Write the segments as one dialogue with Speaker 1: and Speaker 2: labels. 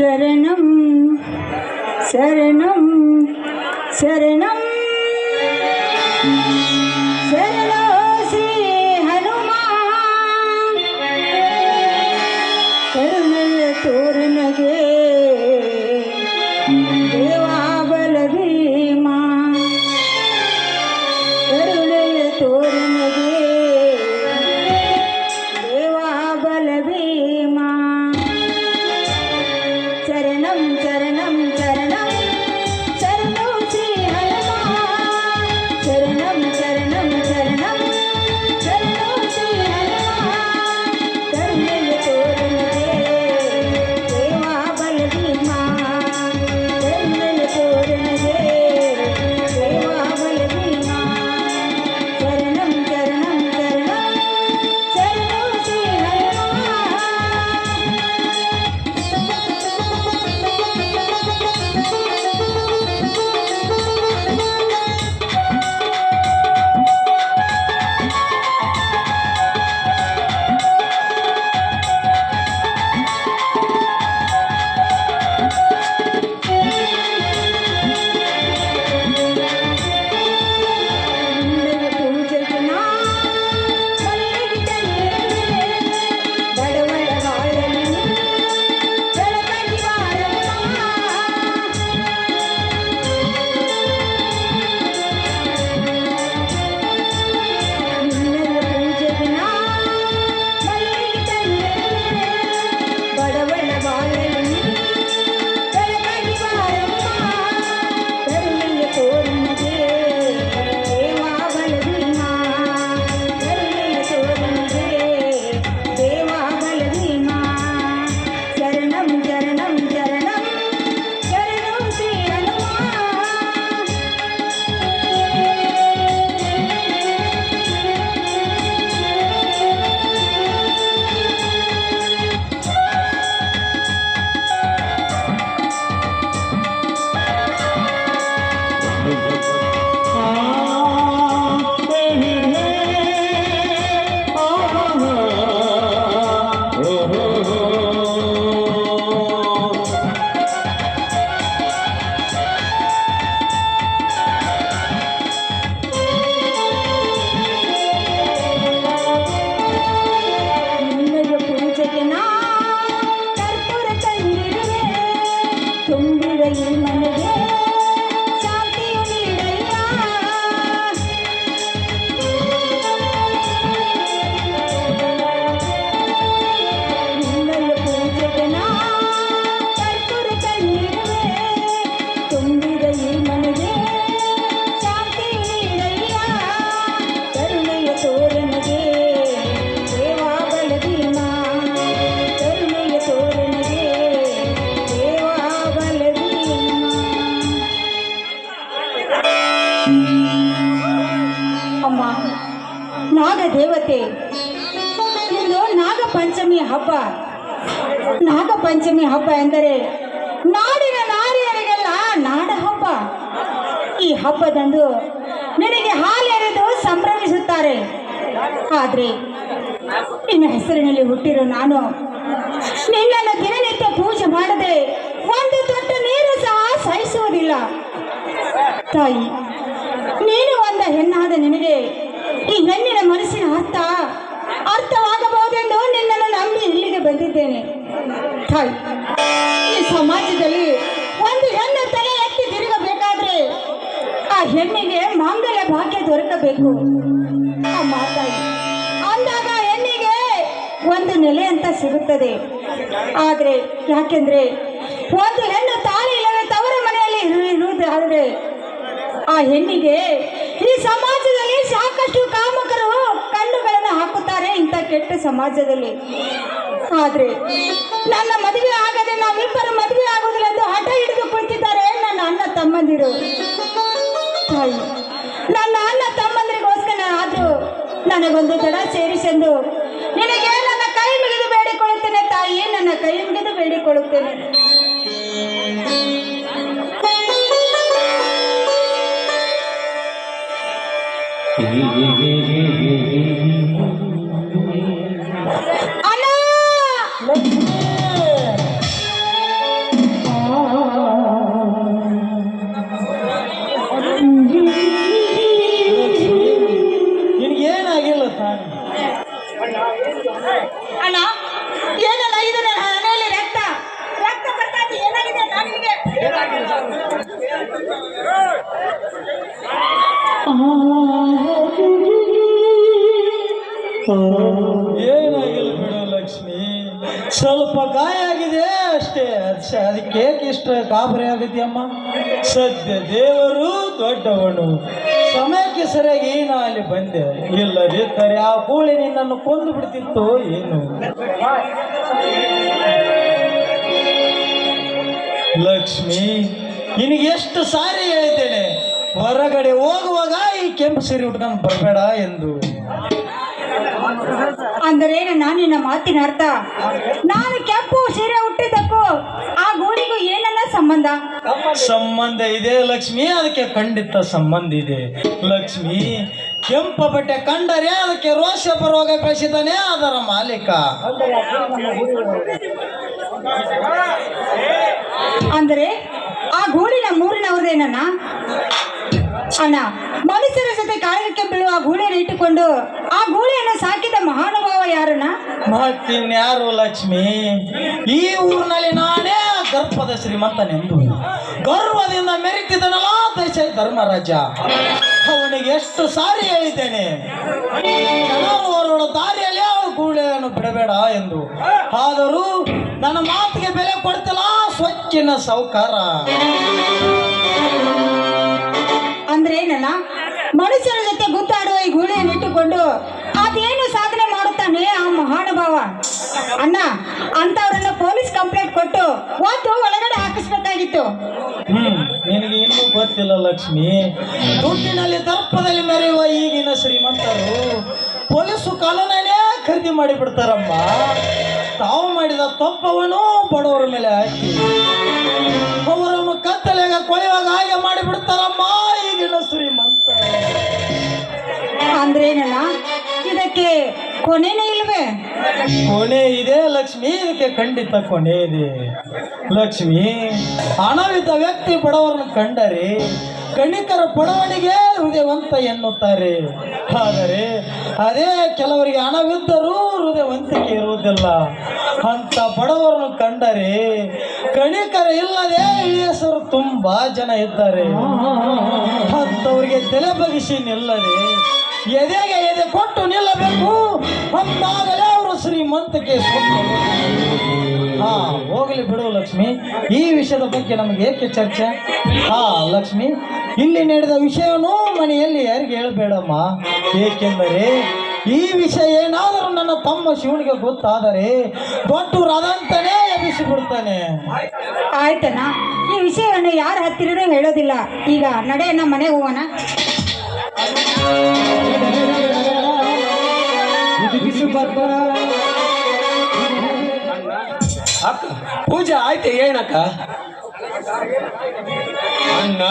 Speaker 1: శరణం శరణం శరణం ಹಬ್ಬ. ನಾಗಪಂಚಮಿ ಹಬ್ಬ ಎಂದರೆ ನಾಡಿನ ನಾರಿಯರಿಗೆಲ್ಲ ನಾಡ ಹಬ್ಬ. ಈ ಹಬ್ಬದಂದು ನಿನಗೆ ಹಾಲೆರೆದು ಸಂಭ್ರಮಿಸುತ್ತಾರೆ. ಆದರೆ ನಿನ್ನ ಹೆಸರಿನಲ್ಲಿ ಹುಟ್ಟಿರೋ ನಾನು ನಿನ್ನನ್ನು ದಿನನಿತ್ಯ ಪೂಜೆ ಮಾಡದೆ ಒಂದು ತೊಟ್ಟು ನೀರು ಸಹ ಸಹಿಸುವುದಿಲ್ಲ. ತಾಯಿ, ನೀನು ಒಂದ ಹೆಣ್ಣಾದ ನಿನಗೆ ಈ ಹೆಣ್ಣಿನ ಮನಸ್ಸಿನ ಅರ್ಥ ಇಲ್ಲಿಗೆ ಬಂದಿದ್ದೇನೆ. ತಾಯಿ ಈ ಸಮಾಜದಲ್ಲಿ ಒಂದು ಹೆಣ್ಣು ತಲೆ ಎತ್ತಿ ತಿರುಗಬೇಕಾದ್ರೆ ಆ ಹೆಣ್ಣಿಗೆ ಮಾಂಗಲ್ಯ ಭಾಗ್ಯ ದೊರಕಬೇಕು. ಆ ಮಾತಾಯಿ ಅಂದಾಗ ಹೆಣ್ಣಿಗೆ ಒಂದು ನೆಲೆ ಅಂತ ಸಿಗುತ್ತದೆ. ಆದರೆ ಯಾಕೆಂದ್ರೆ ಒಂದು ಹೆಣ್ಣು ತಾಳಿ ಇಲ್ಲದೆ ತವರ ಮನೆಯಲ್ಲಿ ಇರು ಇರುವುದಾದರೆ ಆ ಹೆಣ್ಣಿಗೆ ಈ ಸಮಾಜದಲ್ಲಿ ಕೆಟ್ಟ ಸಮಾಜದಲ್ಲಿ ಆದ್ರೆ ನನ್ನ ಮದುವೆ ಆಗದೆ ನಾವಿಬ್ಬರು ಮದುವೆ ಆಗೋದಿಲ್ಲ ಎಂದು ಹಠ ಹಿಡಿದು ಕುಳಿತಿದ್ದಾರೆ ನನ್ನ ಅಣ್ಣ ತಮ್ಮಂದಿರು ನನ್ನ ಅಣ್ಣ ತಮ್ಮಂದಿರಿಗೋಸ್ಕರ ಆದ್ರೂ ನನಗೊಂದು ತಡ ಸೇರಿಸೆಂದು ನಿನಗೆ ನನ್ನ ಕೈ ಮುಗಿದು ಬೇಡಿಕೊಳ್ಳುತ್ತೇನೆ ತಾಯಿ ನನ್ನ ಕೈ ಮುಗಿದು ಬೇಡಿಕೊಳ್ಳುತ್ತೇನೆ ಅಣ್ಣ ಅಣ್ಣ ಲಕ್ಷ್ಮಿ ಆ ಅಣ್ಣಾ ನಿನಗೆ
Speaker 2: ಏನಾಗಿಲ್ಲ ತಾನಾ ಅಣ್ಣಾ ಆ ಸ್ವಲ್ಪ ಗಾಯ ಆಗಿದೆ ಅಷ್ಟೇ. ಅದಕ್ಕೆ ಏಕೆ ಇಷ್ಟು? ಕಾಬರಿ ಆಗುತ್ತೆ ಅಮ್ಮ. ಸದ್ಯ ದೇವರು ದೊಡ್ಡವನು. ಸಮಯಕ್ಕೆ ಸರಿಯಾಗಿ ನಾ ಅಲ್ಲಿ ಬಂದೆ ಇಲ್ಲದಿದ್ದರೆ ಆ ಗೂಳಿ ನಿನ್ನನ್ನು ಕೊಂದು ಬಿಡ್ತಿತ್ತು ಏನು? ಲಕ್ಷ್ಮಿ, ನಿನಗೆ ಎಷ್ಟು ಸಾರಿ ಹೇಳ್ತೇನೆ ಹೊರಗಡೆ ಹೋಗುವಾಗ ಈ ಕೆಂಪು ಸೀರೆ ಉಟ್ಕೊಂಡು ಬರಬೇಡ ಎಂದು.
Speaker 1: ಅಂದರೆ ನಾನು ನಿನ್ನ ಮಾತಿನ ಅರ್ಥ? ನಾನು ಕೆಂಪು ಸೀರೆ ಹುಟ್ಟಿದ್ದಕ್ಕೂ ಆ ಗೂಡಿಗೂ ಏನನ್ನ ಸಂಬಂಧ?
Speaker 2: ಸಂಬಂಧ ಇದೆ ಲಕ್ಷ್ಮಿ ಅದಕ್ಕೆ ಖಂಡಿತ ಸಂಬಂಧ ಇದೆ. ಲಕ್ಷ್ಮಿ ಕೆಂಪ ಬಟ್ಟೆ ಕಂಡರೆ ಅದಕ್ಕೆ ರೋಷ ಬರುವಾಗ ಬೆಳೆಸಿದ್ದಾನೆ ಅದರ ಮಾಲೀಕ.
Speaker 1: ಅಂದರೆ ಆ ಗೂಳಿನ ಮೂರಿನವ್ರದೇನನ್ನ ಅಣ್ಣ. ಮನುಷ್ಯರ ಜೊತೆ ಕಾಳಗಕ್ಕೆ ಬೀಳುವ ಗೂಳಿಯನ್ನು ಇಟ್ಟುಕೊಂಡು ಆ ಗೂಳಿಯನ್ನು ಸಾಕಿದ ಮಹಾನುಭಾವ ಯಾರನ್ನ
Speaker 2: ಮತ್ತಿನ್ಯಾರು ಲಕ್ಷ್ಮಿ? ಈ ಊರಿನಲ್ಲಿ ನಾನೇ ಗರ್ಭದ ಶ್ರೀಮಂತನೆಂದು. ಗರ್ವದಿಂದ ಮೆರೆತಿದ್ದನಲ್ಲ ದೇಶ ಧರ್ಮರಾಜ. ಅವನಿಗೆ ಎಷ್ಟು ಸಾರಿ ಹೇಳಿದ್ದೇನೆ. ಹೊರಡ ದಾರಿಯಲ್ಲಿ ಅವಳು ಗೂಳೆಯನ್ನು ಬಿಡಬೇಡ ಎಂದು. ಆದರೂ ನನ್ನ ಮಾತಿಗೆ ಬೆಲೆ ಕೊಡ್ತಲ್ಲ ಸ್ವಚ್ಛಿನ ಸಾವುಕಾರ.
Speaker 1: ಏನನ್ನ ಮನುಷ್ಯರ ಜೊತೆ ಗುದ್ದಾಡುವ ಈ ಗುಣೆಯನ್ನು ಇಟ್ಟುಕೊಂಡು ಅದೇನು ಸಾಧನೆ ಮಾಡುತ್ತಾನೆ ಆ ಮಹಾನುಭಾವ? ಅಣ್ಣ ಅಂತವ್ರನ್ನ ಪೊಲೀಸ್ ಕಂಪ್ಲೇಂಟ್ ಕೊಟ್ಟು ಒತ್ತು ಒಳಗಡೆ ಹಾಕಿಸ್ಬೇಕಾಗಿತ್ತು.
Speaker 2: ಹ್ಮ್ ನಿನಗೆ ಇನ್ನೂ ಗೊತ್ತಿಲ್ಲ ಲಕ್ಷ್ಮಿ. ದುಡ್ಡಿನಲ್ಲಿ ದರ್ಪದಲ್ಲಿ ಮೆರೆಯುವ ಈಗಿನ ಶ್ರೀಮಂತರು ಪೊಲೀಸು ಕಾನೂನನ್ನೇ ಖರೀದಿ ಮಾಡಿ ಬಿಡ್ತಾರಮ್ಮ ತಾವು ಮಾಡಿದ ತಪ್ಪವನ್ನು ಬಡವರ ಮೇಲೆ ಹಾಕಿ ಅವರನ್ನು ಕತ್ತಲೆಗ ಕೊಳೆಯುವಾಗ ಹಾಗೆ ಮಾಡಿ ಬಿಡ್ತಾರಮ್ಮ ಈಗಿನ ಶ್ರೀಮಂತ.
Speaker 1: ಅಂದ್ರೆ ಏನಲ್ಲ ಇದಕ್ಕೆ ಕೊನೆನೇ ಇಲ್ವೇ?
Speaker 2: ಕೊನೆ ಇದೆ ಲಕ್ಷ್ಮಿ ಇದಕ್ಕೆ ಖಂಡಿತ ಕೊನೆ ಇದೆ ಲಕ್ಷ್ಮಿ ಹಣವಿದ್ದ ವ್ಯಕ್ತಿ ಬಡವರನ್ನು ಕಂಡರೆ ಕಣಿಕರ ಬಡವಣಿಗೆ ಹೃದಯವಂತ ಎನ್ನುತ್ತಾರೆ. ಆದರೆ, ಅದೇ ಕೆಲವರಿಗೆ ಹಣವಿದ್ದರೂ ಹೃದಯವಂತಿಕೆ ಇರುವುದಿಲ್ಲ. ಅಂತ ಬಡವರನ್ನು ಕಂಡರೆ ಕಣಿಕರ ಇಲ್ಲದೆ ಹೆಸರು ತುಂಬಾ ಜನ ಇದ್ದಾರೆ. ಅಂಥವ್ರಿಗೆ ತಲೆ ಬಗಿಸಿ ನಿಲ್ಲದೆ, ಎದೆಗೆ ಎದೆ ಕೊಟ್ಟು ನಿಲ್ಲಬೇಕು, ಅಂತಾಗಲೇ ಅವರು ಶ್ರೀಮಂತಿಕೆ ಹೋಗಲಿ ಬಿಡು ಲಕ್ಷ್ಮಿ. ಈ ವಿಷಯದ ಬಗ್ಗೆ ನಮಗೆ ಏಕೆ ಚರ್ಚೆ? ಹಾ ಲಕ್ಷ್ಮಿ ಇಲ್ಲಿ ನಡೆದ ವಿಷಯನೂ ಮನೆಯಲ್ಲಿ ಯಾರಿಗೆ ಹೇಳಬೇಡಮ್ಮ? ಏಕೆಂದರೆ ಈ ವಿಷಯ ಏನಾದರೂ ನನ್ನ ತಮ್ಮ ಶಿವನಿಗೆ ಗೊತ್ತಾದರೆ ದೊಡ್ಡವರಾದಂತಾನೇ ಎಬ್ಬಿಸಿಬಿಡ್ತಾನೆ.
Speaker 1: ಆಯ್ತಣ್ಣ ಈ ವಿಷಯವನ್ನು ಯಾರ ಹತ್ತಿರನೂ ಹೇಳೋದಿಲ್ಲ. ಈಗ ನಡೆಯನ್ನ ಮನೆಗೆ ಹೋಗೋಣ.
Speaker 3: ಅಕ್ಕ ಪೂಜೆ ಆಯ್ತು ಏನಕ್ಕ ಅಣ್ಣ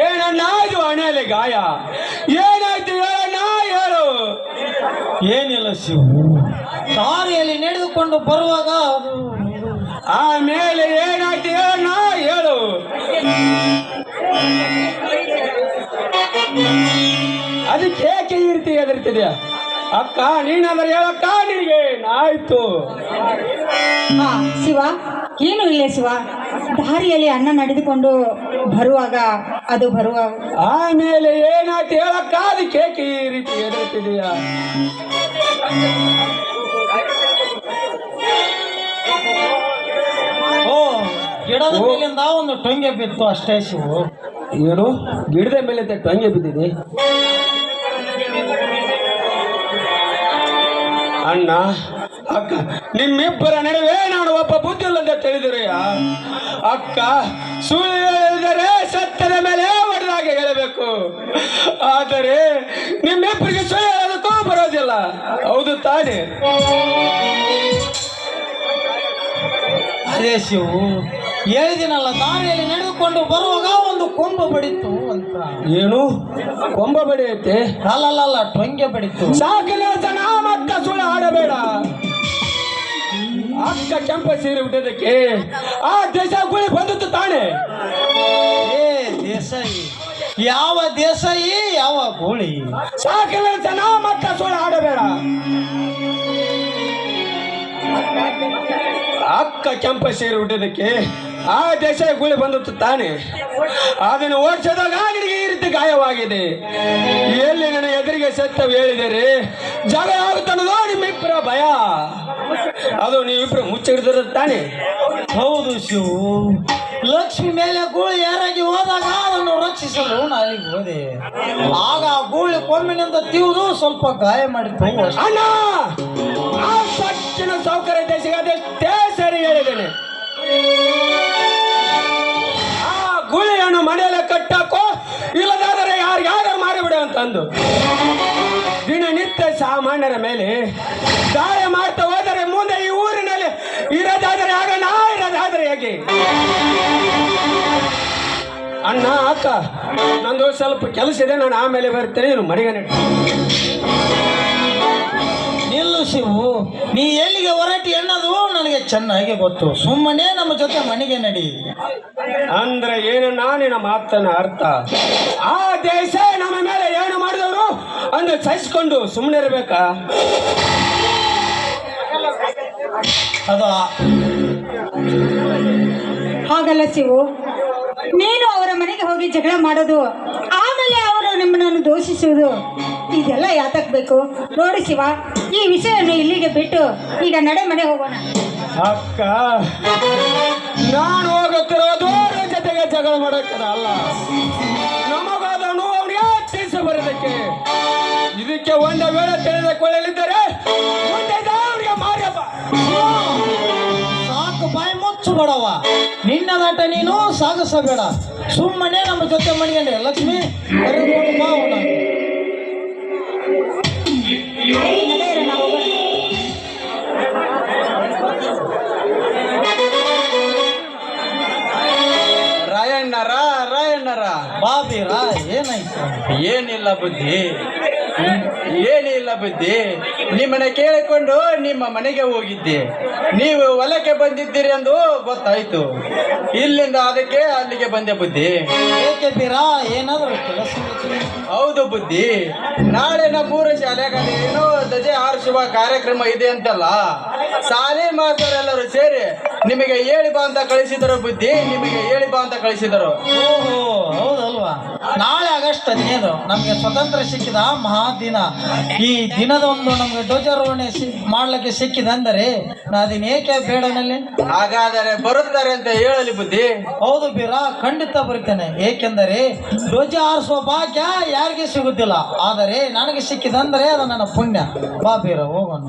Speaker 3: ಏನಣ್ಣ ಇದು ಹಣೆಯಲ್ಲಿ ಗಾಯ? ಏನಾಯ್ತು ಹೇಳಣ್ಣ ಹೇಳು.
Speaker 2: ಏನಿಲ್ಲ ಶಿವು. ದಾರಿಯಲ್ಲಿ ನಡೆದುಕೊಂಡು ಬರುವಾಗ
Speaker 3: ಆಮೇಲೆ ಏನಾಯ್ತು ಹೇಳಣ್ಣ ಹೇಳು. ಅದಕ್ಕೆ ಏಕೆ ಈ ರೀತಿ ಹೆದರ್ತಿದ್ಯಾ? ಅಕ್ಕ ನೀನಾದ್ರೆ ಹೇಳಕ್ಕ ನಿನಗೆ ಆಯ್ತು
Speaker 1: ಹಾ ಶಿವ ಏನು ಇಲ್ಲ ಶಿವ? ದಾರಿಯಲ್ಲಿ ಅನ್ನ ನಡೆದುಕೊಂಡು ಬರುವಾಗ ಅದು ಬರುವ
Speaker 3: ಆಮೇಲೆ ಏನಾಯ್ತು? ಹೇಳಕ್ಕ ಅದು ಏಕೆ ಈ ರೀತಿ ಹೆದರ್ತಿದೀಯಾ
Speaker 2: ಓ ಗಿಡದ ಮೇಲಿಂದ ಒಂದು ಟೊಂಗೆ ಬಿತ್ತು ಅಷ್ಟೇ ಶಿವು.
Speaker 3: ಏನು? ಗಿಡದ ಮೇಲೆ ಟೊಂಗೆ ಬಿದ್ದಿದೆ? ಅಣ್ಣ, ಅಕ್ಕ, ನಿಮ್ಮಿಬ್ಬರ ನಡುವೆ ನಾನು ಒಬ್ಬ ಬುದ್ಧಿಲ್ಲ ಅಂತ ತಿಳಿದಿರಿ ಅಕ್ಕ, ಸುಳ್ಳು ಹೇಳಿದರೆ ಸತ್ತದ ಮೇಲೆ ಒಡಲಾಗಿ ಹೇಳಬೇಕು. ಆದರೆ ನಿಮ್ಮಿಬ್ಬರಿಗೆ ಸುಳ್ಳು ಹೇಳೋದಕ್ಕೂ ಬರೋದಿಲ್ಲ. ಹೌದು ತಾನೆ.
Speaker 2: ಅದೇ ಶಿವು ಹೇಳಿದಿನಲ್ಲ ದಾರಿಯಲ್ಲಿ ನಡೆದುಕೊಂಡು ಬರುವಾಗ ಒಂದು ಕೊಂಬ ಬಡಿತು ಅಂತ.
Speaker 3: ಏನು? ಕೊಂಬ ಬಡಿಯುತ್ತೆ?
Speaker 2: ಅಲ್ಲಲ್ಲ ಟೊಂಗೆ ಬಡಿತು.
Speaker 3: ಸಾಕಿನ ಜನ ಸುಳ್ಳು ಆಡಬೇಡ ಅಕ್ಕ ಕೆಂಪ ಸೀರೆ ಹುಟ್ಟೋದಕ್ಕೆ ಆ ದೇಶ ಗುಳಿ ಬಂದಿತ್ತು ತಾನೆ.
Speaker 2: ಏ ದೇಸಾಯಿ. ಯಾವ ದೇಸಾಯಿ ಯಾವ ಗೋಳಿ.
Speaker 3: ಸಾಕಿನ ಜನ ಮತ್ತ ಸುಳ್ಳು ಆಡಬೇಡ ಅಕ್ಕ ಕೆಂಪ ಸೀರೆ ಹುಟ್ಟಿದಕ್ಕೆ ಆ ದೇಶ ಗುಳಿ ಬಂದಿತ್ತು ತಾನೆ ಅದನ್ನು ಓಡಿಸಿದಾಗ ನಿನಗೆ ಈ ರೀತಿ ಗಾಯವಾಗಿದೆ. ಎಲ್ಲಿ ನನ್ನ ಎದುರಿಗೆ ಸತ್ಯ ಹೇಳಿದರೆ ಜಗ ಆಗುತ್ತನ್ನೋದು ನಿಮ್ಮಿಬ್ಬರ ಭಯ. ಅದು ನೀವಿಬ್ರು ಮುಚ್ಚಿಡಿದ್ರ ತಾನೆ.
Speaker 2: ಹೌದು ಶಿವ. ಲಕ್ಷ್ಮಿ ಮೇಲೆ ಗೂಳಿ ಯಾರಾಗಿ ಹೋದಾಗ ಅದನ್ನು ರಕ್ಷಿಸಲು ನಾನು ಅಲ್ಲಿಗೆ ಹೋದೆ. ಆಗ ಆ ಗೂಳಿ ಕೊಮ್ಮಿನಿಂದ ತಿವಿದು ಸ್ವಲ್ಪ ಗಾಯ ಮಾಡಿತ್ತು.
Speaker 3: ಅಣ್ಣ, ಆ ಸೌಕರ್ಯ ದೇಶಕ್ಕೆ ಅದೆಷ್ಟೇ ಸರಿ ಹೇಳಿದ್ದೇನೆ. ಮನೆಯಲ್ಲೇ ಕಟ್ಟಾಕೋ ಇಲ್ಲದಾದರೆ ಯಾರು ಯಾರಿಗಾದರೂ ಮಾಡಿಬಿಡು ಅಂತಂದು. ದಿನನಿತ್ಯ ಸಾಮಾನ್ಯರ ಮೇಲೆ ದಾಳಿ ಮಾಡ್ತಾ ಹೋದರೆ ಮುಂದೆ ಈ ಊರಿನಲ್ಲಿ ಇರೋದಾದರೆ ಆಗ ನಾ ಇರೋದಾದರೆ ಹೇಗೆ? ಅಣ್ಣ, ಅಕ್ಕ, ನಂದು ಸ್ವಲ್ಪ ಕೆಲಸ ಇದೆ, ನಾನು ಆಮೇಲೆ ಬರ್ತೇನೆ ಮನೆಗೆ ನೆಟ್ಟು
Speaker 2: ನಿಲ್ಲು ಶಿವು. ನೀ ಎಲ್ಲಿಗೆ ಹೊರಟಿ ಅನ್ನೋದು ನನಗೆ ಚೆನ್ನಾಗಿ ಗೊತ್ತು. ಸುಮ್ಮನೆ ನಮ್ಮ ಜೊತೆ ಮನೆಗೆ ನಡಿ.
Speaker 3: ಅಂದ್ರೆ ಏನು ನಾನಿನ ಮಾತನ ಅರ್ಥ? ಆ ದೇಶ ನಮ್ಮ ಮೇಲೆ ಏನು ಮಾಡಿದವರು? ಅಂದ್ರೆ ಸಹಿಸ್ಕೊಂಡು ಸುಮ್ಮನೆ ಇರಬೇಕಾ?
Speaker 2: ಅದು.
Speaker 1: ಹಾಗಲ್ಲ ಶಿವು. ನೀನು ಅವರ ಮನೆಗೆ ಹೋಗಿ ಜಗಳ ಮಾಡೋದು ಆಮೇಲೆ ಅವರು ನಿಮ್ಮನ್ನು ದೂಷಿಸುವುದು ಇದೆಲ್ಲ ಯಾತಕ್ ಬೇಕು ನೋಡಿ ಶಿವ. ಈ ವಿಷಯವನ್ನು ಇಲ್ಲಿಗೆ ಬಿಟ್ಟು ಈಗ ನಡೆ ಮನೆ ಹೋಗೋಣ.
Speaker 3: ಅಕ್ಕ ನಾನು ಹೋಗುತ್ತಿರೋದು ಜೊತೆಗೆ ಜಗಳ ಮಾಡಕ್ಕಲ್ಲ. ನಮಗಾದ ನೋವು ತಿಳಿಸಿ ಬರೋದಕ್ಕೆ ಇದಕ್ಕೆ ಒಂದು ವೇಳೆ ತಿಳಿದುಕೊಳ್ಳಲಿದ್ದರೆ ಮುಂದೆ ಅವರಿಗೆ ಮಾರ್ಯಪ್ಪ
Speaker 2: ಸಾಕು ಬಾಯಿ ಮುಚ್ಚು ಬಡವ. ನಿನ್ನದಾಟ ನೀನು ಸಾಗಿಸಬೇಡ. ಸುಮ್ಮನೆ ನಮ್ಮ ಜೊತೆ ಮನೆಯಲ್ಲಿ. ಲಕ್ಷ್ಮಿ ಬಾ
Speaker 4: ರಾಯಣ್ಣರ
Speaker 2: ಬಾ ಬೀರ ಏನಾಯ್ತು?
Speaker 4: ಏನಿಲ್ಲ ಬುದ್ಧಿ. ಏನಿಲ್ಲ ಬುದ್ಧಿ. ನಿಮ್ಮನೆ ಕೇಳಿಕೊಂಡು ನಿಮ್ಮ ಮನೆಗೆ ಹೋಗಿದ್ದೆ. ನೀವು ಹೊಲಕ್ಕೆ ಬಂದಿದ್ದೀರಿ ಎಂದು ಗೊತ್ತಾಯ್ತು. ಇಲ್ಲಿಂದ ಅದಕ್ಕೆ ಅಲ್ಲಿಗೆ ಬಂದೆ ಬುದ್ಧಿ.
Speaker 2: ಏಕೆಂದಿರಾ ಏನಾದರೂ ಕೆಲಸ
Speaker 4: ಹೌದು ಬುದ್ಧಿ. ನಾಳೆ ನಮ್ಮೂರ ಶಾಲೆಗಳಲ್ಲಿ ಏನೋ ಧ್ವಜ ಹಾರಿಸುವ ಕಾರ್ಯಕ್ರಮ ಇದೆ ಅಂತಲ್ಲ. ಶಾಲೆ ಮಾಸ್ತರೆಲ್ಲರೂ ಸೇರಿ ನಿಮಗೆ ಹೇಳಿ ಬಾ ಅಂತ ಕಳಿಸಿದರು ಬುದ್ಧಿ. ನಿಮಗೆ ಹೇಳಿ ಬಾ ಅಂತ ಕಳಿಸಿದರು.
Speaker 2: ಓಹೋ ಹೌದಲ್ವಾ? ನಾಳೆ ಆಗಸ್ಟ್ ಹದಿನೈದು ನಮಗೆ ಸ್ವತಂತ್ರ ಸಿಕ್ಕಿದ ಮಹಾ ದಿನ. ಈ ದಿನದೊಂದು ನಮಗೆ ಧ್ವಜಾರೋಹಣೆ ಮಾಡ್ಲಿಕ್ಕೆ ಸಿಕ್ಕಿದೆ ಅಂದರೆ ನಾ ಅದನ್ನ ಏಕೆ ಬೇಡನಲ್ಲಿ?
Speaker 4: ಹಾಗಾದರೆ ಬರುತ್ತಾರೆ ಅಂತ ಹೇಳಲಿ ಬುದ್ಧಿ.
Speaker 2: ಹೌದು ಬೀರ ಖಂಡಿತ ಬರುತ್ತೇನೆ. ಏಕೆಂದರೆ ಧ್ವಜ ಆರಿಸುವ ಭಾಗ್ಯ ಯಾರಿಗೆ ಸಿಗುತ್ತಿಲ್ಲ. ಆದರೆ ನನಗೆ ಸಿಕ್ಕಿದಂದರೆ ಅದು ನನ್ನ ಪುಣ್ಯ. ಬಾ ಬೀರ ಹೋಗೋಣ.